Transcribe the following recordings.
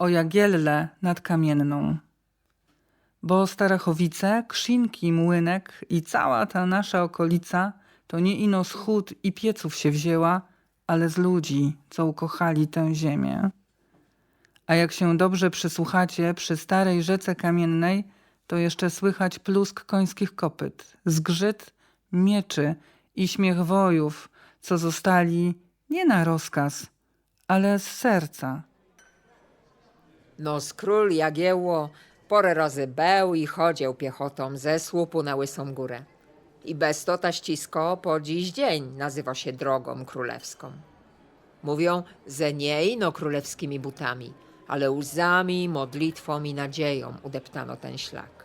o Jagielle nad Kamienną. Bo Starachowice, Krzynki, Młynek i cała ta nasza okolica to nie ino z hut i pieców się wzięła, ale z ludzi, co ukochali tę ziemię. A jak się dobrze przysłuchacie przy starej rzece kamiennej, to jeszcze słychać plusk końskich kopyt, zgrzyt mieczy i śmiech wojów, co zostali nie na rozkaz, ale z serca. No z król Jagiełło porę razy beł i chodził piechotą ze słupu na Łysą Górę. I bez to ta ścisko po dziś dzień nazywa się drogą królewską. Mówią, że nie ino królewskimi butami, ale łzami, modlitwą i nadzieją udeptano ten szlak.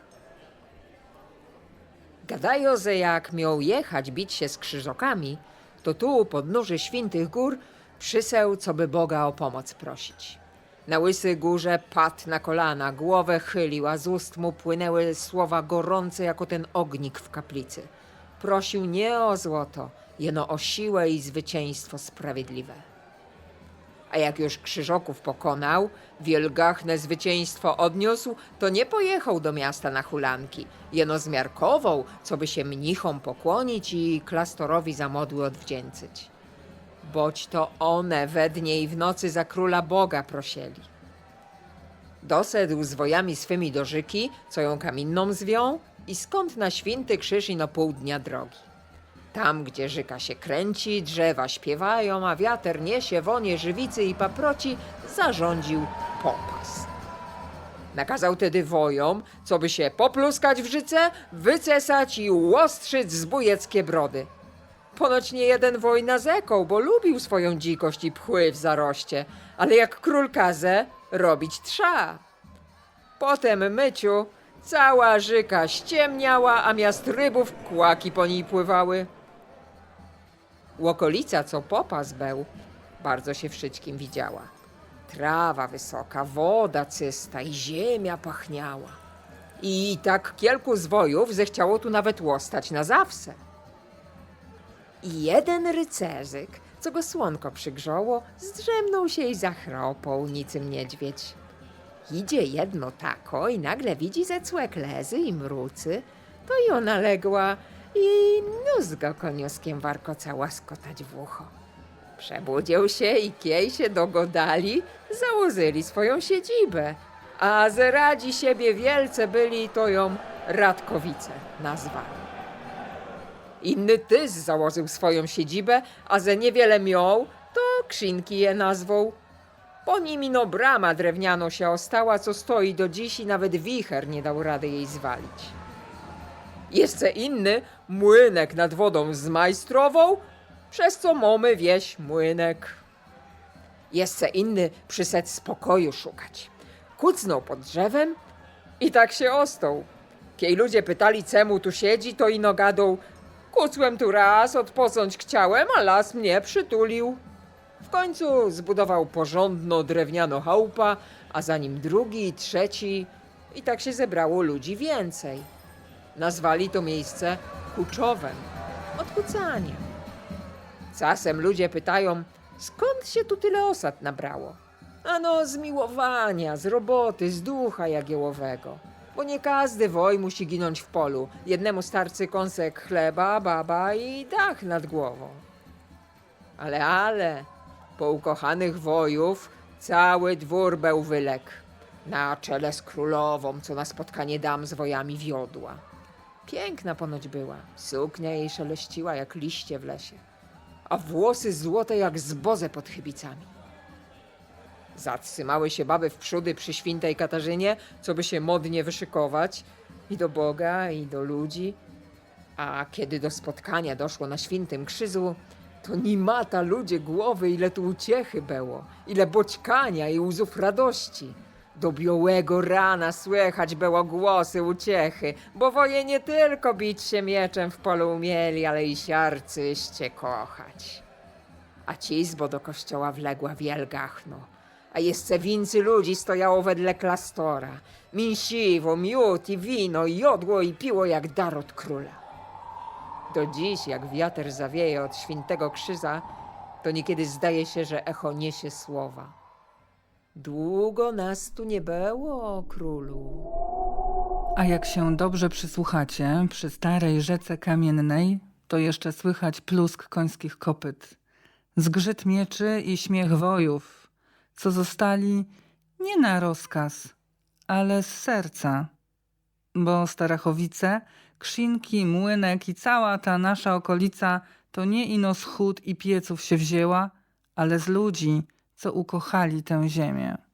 Gadają, że jak miał jechać bić się z krzyżokami, to tu u podnóży świętych gór przyseł, co by Boga o pomoc prosić. Na łysej górze padł na kolana, głowę chylił, a z ust mu płynęły słowa gorące jako ten ognik w kaplicy. Prosił nie o złoto, jeno o siłę i zwycięstwo sprawiedliwe. A jak już krzyżoków pokonał, wielgachne zwycięstwo odniósł, to nie pojechał do miasta na hulanki, jeno zmiarkował, co by się mnichom pokłonić i klasztorowi za modły odwdzięczyć. Boć to one we dnie i w nocy za króla Boga prosieli. Dosedł z wojami swymi do Żyki, co ją kamienną zwią, i skąd na święty krzyż i na pół dnia drogi. Tam, gdzie Żyka się kręci, drzewa śpiewają, a wiatr niesie wonie żywicy i paproci, zarządził popas. Nakazał tedy wojom, co by się popluskać w życe, wycesać i łostrzyć zbójeckie brody. Ponoć nie jeden woj nazekał, bo lubił swoją dzikość i pchły w zaroście, ale jak król kazę, robić trza. Potem myciu cała żyka ściemniała, a miast rybów kłaki po niej pływały. Łokolica, co popas był, bardzo się wszystkim widziała. Trawa wysoka, woda czysta i ziemia pachniała. I tak kilku zwojów zechciało tu nawet łostać na zawsze. I jeden rycerzyk, co go słonko przygrzało, zdrzemnął się i zachropał nicym niedźwiedź. Idzie jedno tako i nagle widzi ze cłek lezy i mrucy, to i ona legła i nóż go koniuskiem warkoca łaskotać w ucho. Przebudził się i kiej się dogodali, założyli swoją siedzibę, a z radzi siebie wielce byli, to ją Radkowice nazwali. Inny tyz założył swoją siedzibę, a ze niewiele miał, to Krzynki je nazwał. Po nim ino brama drewniano się ostała, co stoi do dziś i nawet wicher nie dał rady jej zwalić. Jeszcze inny młynek nad wodą zmajstrował, przez co mamy wieś młynek. Jeszcze inny przyszedł spokoju szukać. Kucnął pod drzewem i tak się ostał. Kiej ludzie pytali, czemu tu siedzi, to ino gadał, kucłem tu raz, odpocząć chciałem, a las mnie przytulił. W końcu zbudował porządno drewniano chałupa, a za nim drugi trzeci i tak się zebrało ludzi więcej. Nazwali to miejsce Kuczowem, od kucania. Czasem ludzie pytają, skąd się tu tyle osad nabrało? Ano z miłowania, z roboty, z ducha jagiełowego. Bo nie każdy woj musi ginąć w polu. Jednemu starcy kąsek chleba, baba i dach nad głową. Ale, ale, po ukochanych wojów cały dwór był wylek. Na czele z królową, co na spotkanie dam z wojami wiodła. Piękna ponoć była, suknia jej szeleściła jak liście w lesie, a włosy złote jak zboze pod chybicami. Zatrzymały się baby w przódy przy świętej Katarzynie, co by się modnie wyszykować i do Boga, i do ludzi. A kiedy do spotkania doszło na świętym krzyżu, to ni mata ludzie głowy, ile tu uciechy było, ile boćkania i łzów radości. Do białego rana słychać było głosy uciechy, bo woje nie tylko bić się mieczem w polu umieli, ale i siarcyście kochać. A cizbo do kościoła wległa wielgachno, a jeszcze wincy ludzi stojało wedle klastora. Mięsiwo, miód i wino, jodło i piło jak dar od króla. Do dziś, jak wiatr zawieje od świętego krzyża, to niekiedy zdaje się, że echo niesie słowa. Długo nas tu nie było, królu. A jak się dobrze przysłuchacie, przy starej rzece kamiennej, to jeszcze słychać plusk końskich kopyt, zgrzyt mieczy i śmiech wojów, co zostali nie na rozkaz, ale z serca. Bo Starachowice, Krzynki, Młynek i cała ta nasza okolica to nie ino z i pieców się wzięła, ale z ludzi, co ukochali tę ziemię.